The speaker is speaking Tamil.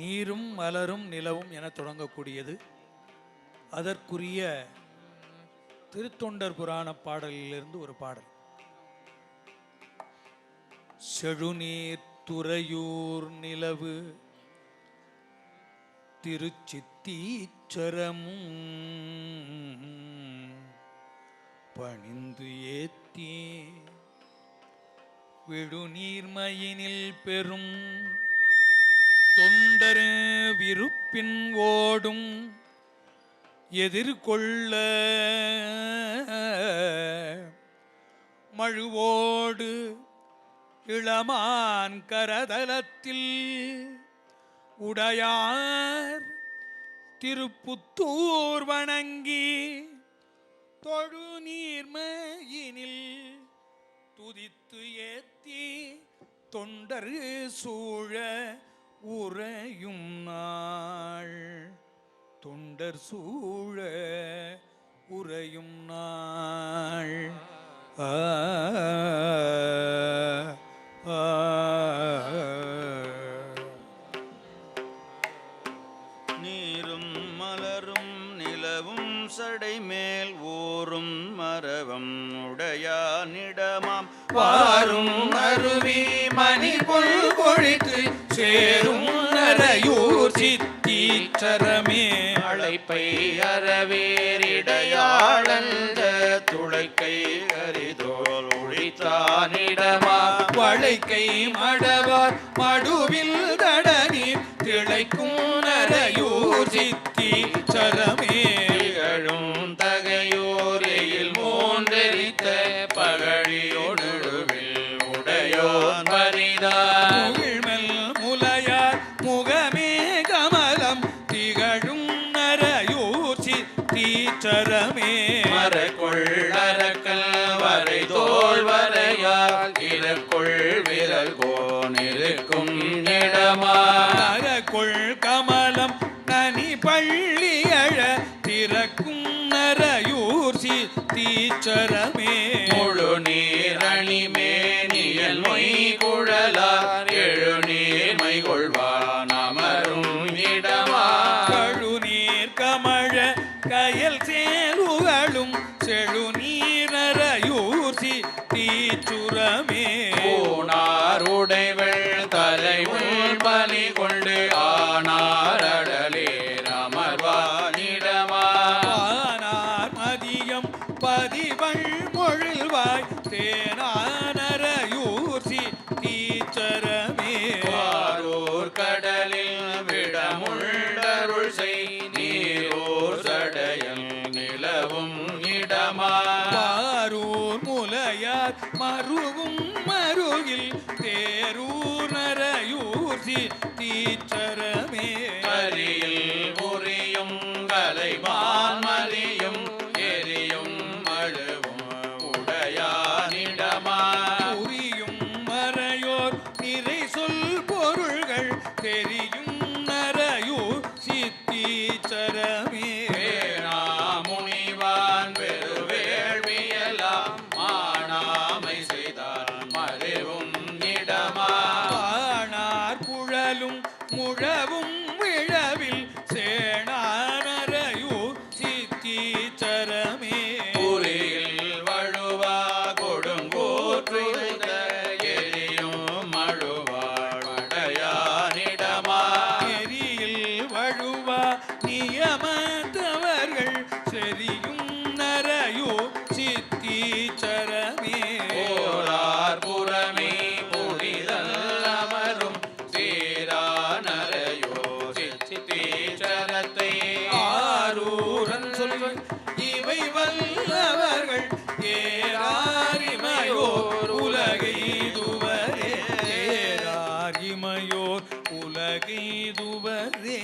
நீரும் மலரும் நிலவும் என தொடங்கக்கூடியது. அதற்குரிய திருத்தொண்டர் புராண பாடலிலிருந்து ஒரு பாடல். செழுநீர் துறையூர் நிலவு திருச்சித்தீச்சரமும் பணிந்து ஏத்தி விழுநீர்மையினில் பெரும் தொண்டரு விருப்பின் ஓடும் எதிர்கொள்ள மழுவோடு இளமான் கரதலத்தில் உடையார் திருப்புத்தூர் வணங்கி தொழு நீர்மையினில் துதித்து ஏத்தி தொண்டரு சூழ உறையும் நாள். தொண்டர் சூழ உறையும் நாள். ஆ, நீரும் மலரும் நிலவும் சடை மேல் ஊரும் மரவம் உடையானிடமாம். வாரும் அருவி மணி பொல் கொழித்து சேரும் நரையூர் சித்தீச்சரமே அழைப்பை அறவேரிடையாளந்த துளைக்கை அரிதோல் ஒழித்தானிடமா. வளைக்கை மடவார் மடுவில் தடநீர் திளைக்கும் நரையூர் சித்தீச்சரமே திகழும் தகையோரையில் மூன்றெரித்த பகழியொடுவில் உடையோன் பரிதான் மரக்கொள்ளரக்கல் வரை தோல் வரையால் இலக்குள் விரல் கோனிருக்கும் இடமா சேருகளும் செழுநீரரையூர் சித்தீச்சுரமே பூனார் உடைவள் தலை உள் பலி கொண்டு ஆனார் அடலே அமர்வானிடமா வானார் மதியம் பதிவள் மொழில்வாய் தேனானரையூர் சித்தீச்சரமே வாரூர் மூலையார் மருவும் மருகில் தேரூர் நரையூர் தீச்சரமே அரியில் முயலும் முழவும் விழவில் சேனானரையூ சித்தீச்சரமே ஊரில் வழுவா கொடுங்கோற்று எரியும் மழுவாடையானிடமா எரியில் வழுவா நியமத்து இவை வல்லவர்கள் ஏராரிமையோர் உலகைதுவரே ஏராரிமையோர் உலகைதுவரே